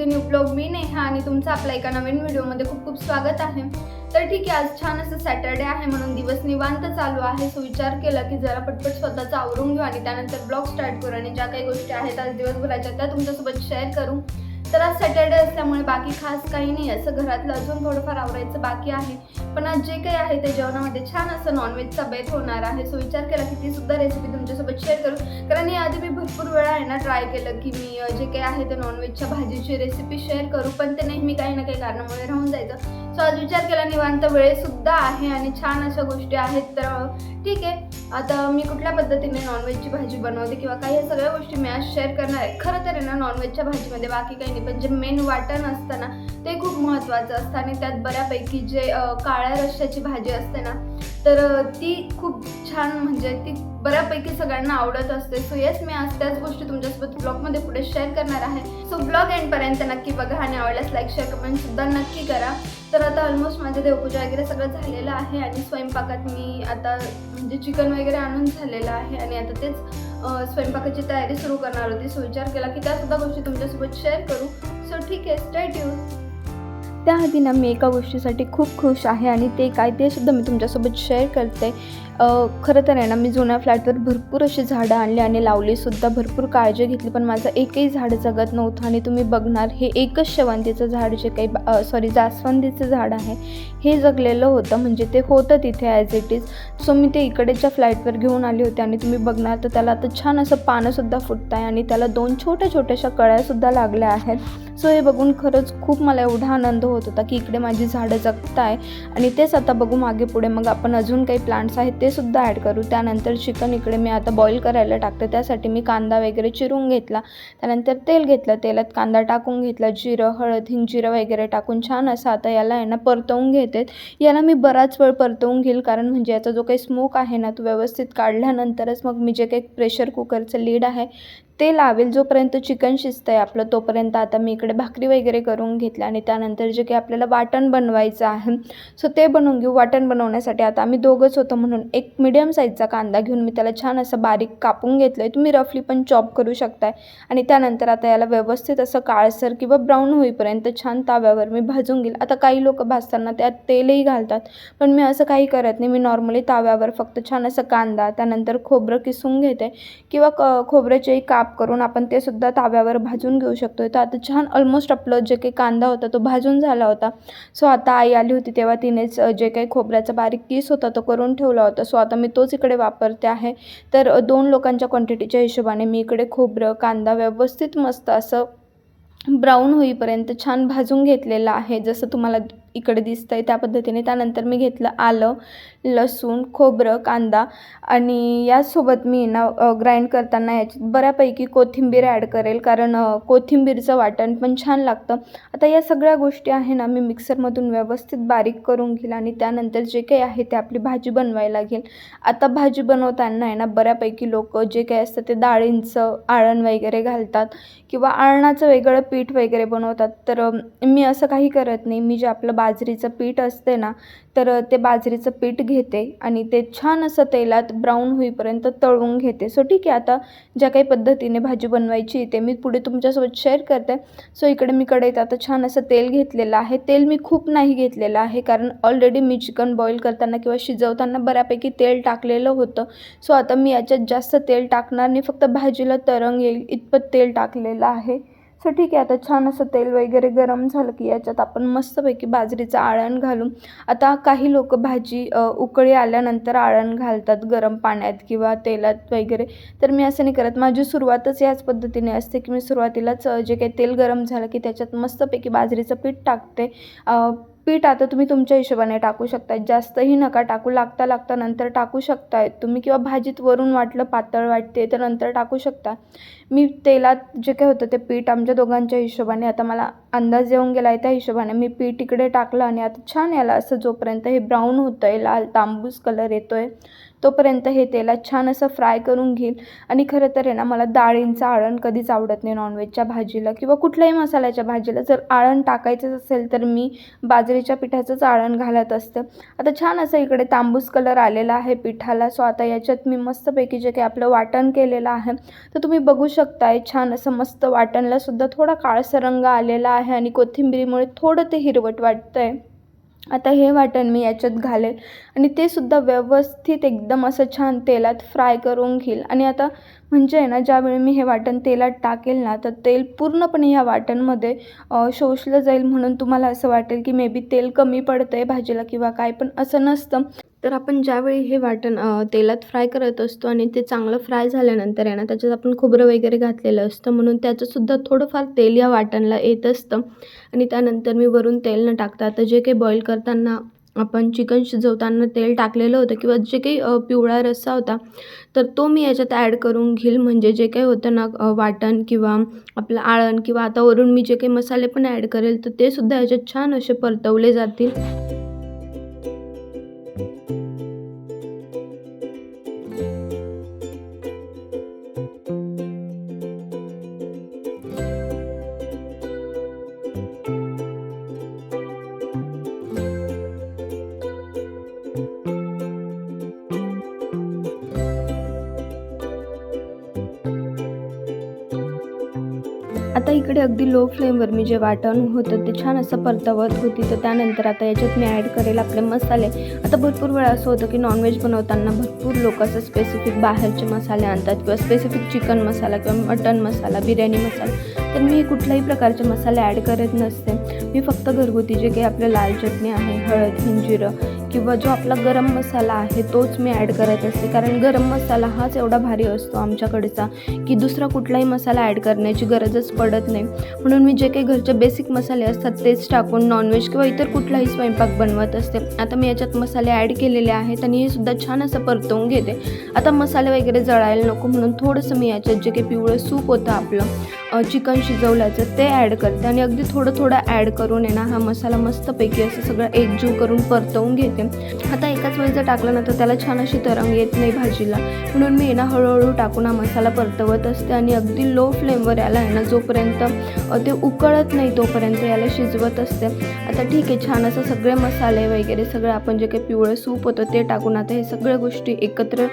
The new blog मी नेहा आणि तुमचं आपल्या एका नवीन व्हिडिओमध्ये खूप खूप स्वागत आहे. तर ठीक आहे आज छान असं सॅटर्डे आहे म्हणून दिवस निवांत चालू आहे. सो विचार केला की जरा पटपट स्वतःचं आवरून घेऊ आणि त्यानंतर ब्लॉग स्टार्ट करू आणि ज्या काही गोष्टी आहेत आज दिवसभराच्या त्या तुमच्यासोबत शेअर करू. तर आज सॅटर्डे असल्यामुळे बाकी खास काही नाही. असं घरातलं अजून थोडंफार आवरायचं बाकी आहे. पण आज जे काही आहे ते जेवणामध्ये छान असं नॉनव्हेजचा बेत होणार आहे. सो विचार केला की ती सुद्धा रेसिपी तुमच्यासोबत शेअर करू. कारण याआधी मी भरपूर वेळा आहे ना ट्राय केलं की मी जे काही आहे ते नॉनव्हेजच्या भाजीची रेसिपी शेअर करू. पण ते नेहमी काही ना काही कारणामुळे राहून जायचं. सो आज विचार केला निवांत वेळेसुद्धा आहे आणि छान अशा गोष्टी आहेत. तर ठीक आहे. आता मी कुठल्या पद्धतीने नॉनव्हेजची भाजी बनवते किंवा काही या सगळ्या गोष्टी मी आज शेअर करणार आहे. खरं तर आहे ना नॉनव्हेजच्या भाजीमध्ये बाकी काही नाही पण जे मेन वाटण असतं ना ते खूप महत्त्वाचं असतं. आणि त्यात बऱ्यापैकी जे काळ्या रश्श्याची भाजी असते ना तर ती खूप छान म्हणजे ती बऱ्यापैकी सगळ्यांना आवडत असते. सो येस मी आज त्याच गोष्टी तुमच्यासोबत ब्लॉगमध्ये पुढे शेअर करणार आहे. सो ब्लॉग एंडपर्यंत नक्की बघा. आणि आवडल्यास लाईक शेअर कमेंटसुद्धा नक्की करा. तर आता ऑलमोस्ट माझं देवपूजा वगैरे सगळं झालेलं आहे आणि स्वयंपाकात मी आता म्हणजे चिकन वगैरे आणून झालेलं आहे आणि आता तेच स्वयंपाकाची तयारी सुरू करणार होती. सो विचार केला की त्यासुद्धा गोष्टी तुमच्यासोबत शेअर करू. सो ठीक आहे स्टेट यू त्याआधी ना मी एका गोष्टीसाठी खूप खुश आहे आणि ते काय ते सुद्धा मी तुमच्यासोबत शेअर करते. खरं तर आहे ना मी जुन्या फ्लॅटवर भरपूर अशी झाडं आणली आणि लावलीसुद्धा भरपूर काळजी घेतली. पण माझं एकही झाड जगत नव्हतं आणि तुम्ही बघणार हे एकच शेवंतीचं झाड जे काही सॉरी जास्वंदीचं झाड आहे हे जगलेलं होतं. म्हणजे ते होतं तिथे ॲज इट इज सो मी ते इकडेच्या फ्लॅटवर घेऊन आले होते आणि तुम्ही बघणार तर त्याला आता छान असं पानंसुद्धा फुटत आहे आणि त्याला दोन छोट्या छोट्याशा कळ्यासुद्धा लागल्या आहेत. सो हे बघून खरंच खूप मला एवढा आनंद होत होता की इकडे माझी झाडं जगत आहे आणि तेच आता बघू मागे पुढे. मग आपण अजून काही प्लांट्स आहेत ते सुद्धा ॲड करू. त्यानंतर चिकन इकडे मी आता बॉईल करायला टाकते. त्यासाठी मी कांदा वगैरे चिरून घेतला. त्यानंतर तेल घेतलं. तेलात कांदा टाकून घेतला. जिरं हळद हिंग जिरं वगैरे टाकून छान असं आता याला आहे ना परतवून घेते. याला मी बराच वेळ परतवून घेईल. कारण म्हणजे याचा जो काही स्मोक आहे ना तो व्यवस्थित काढल्यानंतरच मग मी जे काही प्रेशर कुकरचं लीड आहे ते लावेल जोपर्यंत चिकन शिजतं आहे आपलं तोपर्यंत आता मी इकडे भाकरी वगैरे करून घेतल्या आणि त्यानंतर जे काही आपल्याला वाटण बनवायचं आहे सो ते बनवून घेऊ. वाटण बनवण्यासाठी आता आम्ही दोघंच होतो म्हणून एक मिडियम साईजचा कांदा घेऊन मी त्याला छान असं बारीक कापून घेतलं आहे तुम्ही रफली पण चॉप करू शकताय. आणि त्यानंतर आता याला व्यवस्थित असं काळसर किंवा ब्राऊन होईपर्यंत छान ताव्यावर मी भाजून घेईल. आता काही लोक भाजताना त्यात तेलही घालतात पण मी असं काही करत नाही. मी नॉर्मली ताव्यावर फक्त छान असं कांदा त्यानंतर खोबरं किसून घेते किंवा क खोबऱ्याचेही काप करून आपण ते सुद्धा ताव्यावर भाजून घेऊ शकतो तर आता छान ऑलमोस्ट आपलं जे काही कांदा होता तो भाजून झाला होता. सो आता आई आली होती तेव्हा तिनेच जे काही खोबऱ्याचा बारीक किस होता तो करून ठेवला होता. सो आता मी तोच इकडे वापरते आहे. तर दोन लोकांच्या क्वांटिटीच्या हिशोबाने मी इकडे खोबरं कांदा व्यवस्थित मस्त असं ब्राऊन होईपर्यंत छान भाजून घेतलेलं आहे. जसं तुम्हाला इकडे दिसतं आहे त्या पद्धतीने त्यानंतर मी घेतलं आलं लसूण खोबरं कांदा आणि यासोबत मी ना ग्राइंड करताना याच्यात बऱ्यापैकी कोथिंबीर ॲड करेल. कारण कोथिंबीरचं वाटण पण छान लागतं. आता या सगळ्या गोष्टी आहे ना मी मिक्सरमधून व्यवस्थित बारीक करून घेईल आणि त्यानंतर जे काही आहे ते आपली भाजी बनवायला लागेल आता भाजी बनवताना आहे ना बऱ्यापैकी लोक जे काही असतं ते डाळींचं आळण वगैरे घालतात किंवा आळणाचं वेगळं पीठ वगैरे बनवतात. तर मी असं काही करत नाही. मी जे आपलं बाजरीचं पीठ असते ना तर ते बाजरीचं पीठ घेते आणि ते छान असं तेलात ब्राऊन होईपर्यंत तळून घेते. सो ठीक आहे आता ज्या काही पद्धतीने भाजी बनवायची ते मी पुढे तुमच्यासोबत शेअर करते. सो इकडे मी कढईत आता छान असं तेल घेतलेलं आहे. तेल मी खूप नाही घेतलेलं आहे कारण ऑलरेडी मी चिकन बॉईल करताना किंवा शिजवताना बऱ्यापैकी तेल टाकलेलं होतं. सो आता मी याच्यात जास्त तेल टाकणार नाही फक्त भाजीला तरंग येईल इतपत तेल टाकलेलं आहे. सो ठीक आहे आता छान असं तेल वगैरे गरम झालं की याच्यात आपण मस्तपैकी बाजरीचं आळण घालून आता काही लोक भाजी उकळी आल्यानंतर आळण घालतात गरम पाण्यात किंवा तेलात वगैरे. तर मी असं नाही करत. माझी सुरुवातच याच पद्धतीने असते की मी सुरुवातीलाच जे काही तेल गरम झालं की त्याच्यात मस्तपैकी बाजरीचं पीठ टाकते. पीठ आता तुम्ही तुमच्या हिशोबाने टाकू शकता जास्तही नका टाकू. लागता लागता नंतर टाकू शकताय. तुम्ही किंवा भाजीत वरून वाटलं पातळ वाटते तर नंतर टाकू शकता. मी तेलात जे काही होतं ते पीठ आमच्या दोघांच्या हिशोबाने आता मला अंदाज येऊन गेला आहे त्या हिशोबाने मी पीठ इकडे टाकलं आणि आता छान याला असं जोपर्यंत हे ब्राऊन होतं आहे लाल तांबूस कलर येतो आहे तोपर्यंत हे तेलात छान असं फ्राय करून घेईल. आणि खरं तर आहे ना मला डाळींचं आळण कधीच आवडत नाही नॉनव्हेजच्या भाजीला किंवा कुठल्याही मसाल्याच्या भाजीला. जर आळण टाकायचंच असेल तर मी बाजरीच्या पिठाचंच आळण घालत असतं. आता छान असं इकडे तांबूस कलर आलेला आहे पिठाला. सो आता याच्यात मी मस्तपैकी जे काही आपलं वाटण केलेलं आहे तर तुम्ही बघू शकताय छान असं मस्त वाटणला सुद्धा थोडा काळसर रंग आलेला आहे आणि कोथिंबिरीमुळे थोडं ते हिरवट वाटतंय. आता हे वाटण मी याच्यात घालेल. आणि ते सुद्धा व्यवस्थित एकदम असं छान तेलात फ्राय करून घेईल. आणि आता म्हणजे आहे ना ज्यावेळी मी हे वाटण तेलात टाकेल ना तर तेल पूर्णपणे ह्या वाटणमध्ये शोषलं जाईल म्हणून तुम्हाला असं वाटेल की मे बी तेल कमी पडतं आहे भाजीला किंवा काय पण असं नसतं. तर आपण ज्यावेळी हे वाटण तेलात फ्राय करत असतो आणि ते चांगलं फ्राय झाल्यानंतर आहे ना त्याच्यात आपण खोबरं वगैरे घातलेलं असतं. म्हणून त्याचंसुद्धा थोडंफार तेल या वाटणला येत असतं. आणि त्यानंतर मी वरून तेल न टाकता आता जे काही बॉईल करताना आपण चिकन शिजवताना तेल टाकलेलं होतं किंवा जे काही पिवळा रस्सा होता तर तो मी याच्यात ॲड करून घेईल. म्हणजे जे काही होतं ना वाटण किंवा आपलं आळण किंवा आता वरून मी जे काही मसाले पण ॲड करेल तर ते सुद्धा याच्यात छान असे परतवले जातील. Thank you. आता इकडे अगदी लो फ्लेमवर मी जे वाटण होतं ते छान असं परतवत होती. तर त्यानंतर आता याच्यात मी ॲड करेल आपले मसाले. आता भरपूर वेळा असं होतं की नॉनव्हेज बनवताना भरपूर लोक असं स्पेसिफिक बाहेरचे मसाले आणतात किंवा स्पेसिफिक चिकन मसाला किंवा मटन मसाला बिर्याणी मसाला. तर मी कुठल्याही प्रकारचे मसाले ॲड करत नसते. मी फक्त घरगुती जे काही आपलं लाल चटणी आहे हळद हिंजिरं किंवा जो आपला गरम मसाला आहे तोच मी ॲड करत असते. कारण गरम मसाला हाच एवढा भारी असतो आमच्याकडचा की दुसरा कुठलाही मसाला ॲड करण्याची गरजच पडत नाही. म्हणून मी जे काही घरचे बेसिक मसाले असतात तेच टाकून नॉनव्हेज किंवा इतर कुठलाही स्वयंपाक बनवत असते. आता मी याच्यात मसाले ॲड केलेले आहेत आणि हे सुद्धा छान असं परतवून घेते. आता मसाले वगैरे जळायला नको म्हणून थोडंसं मी याच्यात जे काही पिवळं सूप होतं आपलं चिकन शिजवल्याचं ते ॲड करते आणि अगदी थोडं थोडं ॲड करून आहे ना हा मसाला मस्तपैकी असं सगळं एकजीव करून परतवून घेते. आता एकाच वेळी जर टाकलं ना तर त्याला छान अशी तरंग येत नाही भाजीला. म्हणून मी ना हळूहळू टाकून हा मसाला परतवत असते आणि अगदी लो फ्लेमवर याला आहे ना जोपर्यंत ते उकळत नाही तोपर्यंत याला शिजवत असते. आता ठीक आहे छान असं सगळे मसाले वगैरे सगळं आपण जे काही पिवळं सूप होतं ते टाकून आता हे सगळ्या गोष्टी एकत्र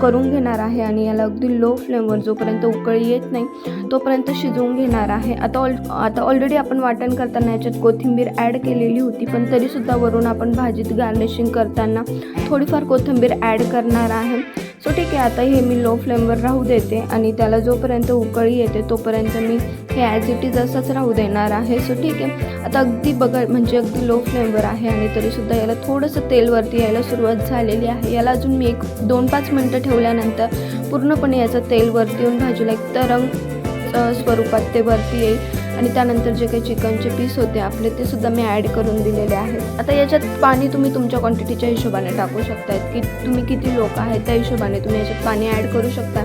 करून घेणार आहे आणि याला अगदी लो फ्लेमवर जोपर्यंत उकळी येत नाही तोपर्यंत शिजवून घेणार आहे. आता ऑल आता ऑलरेडी आपण वाटण करताना याच्यात कोथिंबीर ॲड केलेली होती पण तरीसुद्धा वरून आपण भाजीत गार्निशिंग करताना थोडीफार कोथिंबीर ॲड करणार आहे. सो ठीक आहे आता हे मी लो फ्लेमवर राहू देते आणि त्याला जोपर्यंत उकळी येते तोपर्यंत मी हे ॲज इट इज असंच राहू देणार आहे. सो ठीक आहे आता अगदी बघा म्हणजे अगदी लो फ्लेमवर आहे आणि तरीसुद्धा याला थोडंसं तेलवरती यायला सुरुवात झालेली आहे. याला अजून मी एक दोन पाच मिनटं ठेवल्यानंतर पूर्णपणे याचं तेल वरती येऊन भाजीला एक तरंग स्वरूपात ते वरती येईल. आणि त्यानंतर जे काही चिकनचे पीस होते आपले ते सुद्धा मी ॲड करून दिलेले आहेत. आता याच्यात पाणी तुम्ही तुमच्या क्वांटिटीच्या हिशोबाने टाकू शकतायत. की तुम्ही किती लोक आहेत त्या हिशोबाने तुम्ही याच्यात पाणी ॲड करू शकता.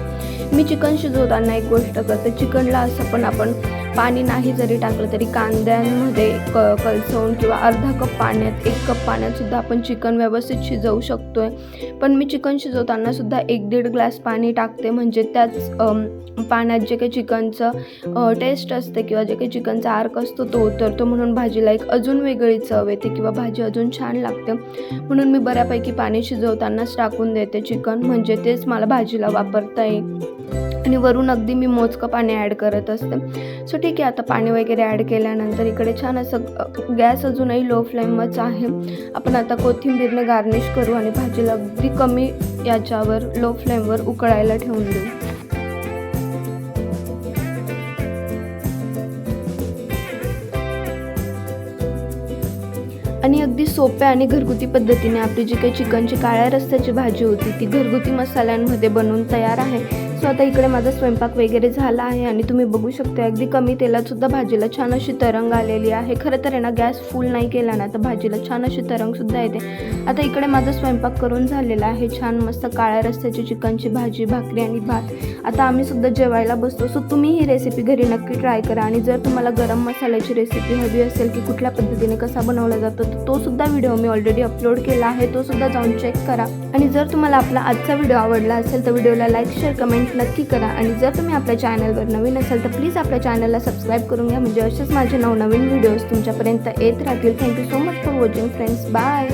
मी चिकन शिजवताना एक गोष्ट करते. चिकनला असं पण आपण पाणी नाही जरी टाकलं तरी कांद्यांमध्ये क कलसवून किंवा अर्धा कप पाण्यात एक कप पाण्यातसुद्धा आपण चिकन व्यवस्थित शिजवू शकतो आहे पण मी चिकन शिजवतानासुद्धा एक दीड ग्लास पाणी टाकते. म्हणजे त्याच पाण्यात जे काही चिकनचं टेस्ट असते किंवा जे काही चिकनचा आर्क असतो तो उतरतो. म्हणून भाजीला एक अजून वेगळी चव येते किंवा भाजी अजून छान लागते. म्हणून मी बऱ्यापैकी पाणी शिजवतानाच टाकून देते चिकन. म्हणजे तेच मला भाजीला वापरता येईल. आणि वरून अगदी मी मोजकं पाणी ॲड करत असते. सो ठीक आहे आता पाणी वगैरे ॲड केल्यानंतर इकडे छान असं गॅस अजूनही लो फ्लेमच आहे. आपण आता कोथिंबीरने गार्निश करू आणि भाजीला अगदी कमी याच्यावर लो फ्लेमवर उकळायला ठेवून देऊ. आणि अगदी सोप्या आणि घरगुती पद्धतीने आपली जी काही चिकनची काळ्या रस्त्याची भाजी होती ती घरगुती मसाल्यांमध्ये बनवून तयार आहे. सो आता इकडे माझा स्वयंपाक वगैरे झाला आहे आणि तुम्ही बघू शकता अगदी कमी तेलात सुद्धा भाजीला छान अशी तरंग आलेली आहे. खरं तर आहे ना गॅस फुल नाही केला ना तर भाजीला छान अशी तरंग सुद्धा येते. आता इकडे माझा स्वयंपाक करून झालेला आहे. छान मस्त काळ्या रस्त्याची चिकनची भाजी भाकरी आणि भात. आता आम्ही सुद्धा जेवायला बसतो. सो तुम्ही ही रेसिपी घरी नक्की ट्राय करा आणि जर तुम्हाला गरम मसाल्याची रेसिपी हवी असेल की कुठल्या पद्धतीने कसा बनवला जातो तर तो सुद्धा व्हिडिओ मी ऑलरेडी अपलोड केला आहे. तो सुद्धा जाऊन चेक करा. आणि जर तुम्हाला आपला आजचा व्हिडिओ आवडला असेल तर व्हिडिओला लाईक शेअर कमेंट नक्की करा. आणि जर तुम्ही आपल्या चॅनलवर नवीन असाल तर प्लीज आपल्या चॅनलला सबस्क्राईब करून घ्या. म्हणजे असेच माझे नवनवीन व्हिडिओज तुमच्यापर्यंत येत राहतील. Thank you so much for watching friends bye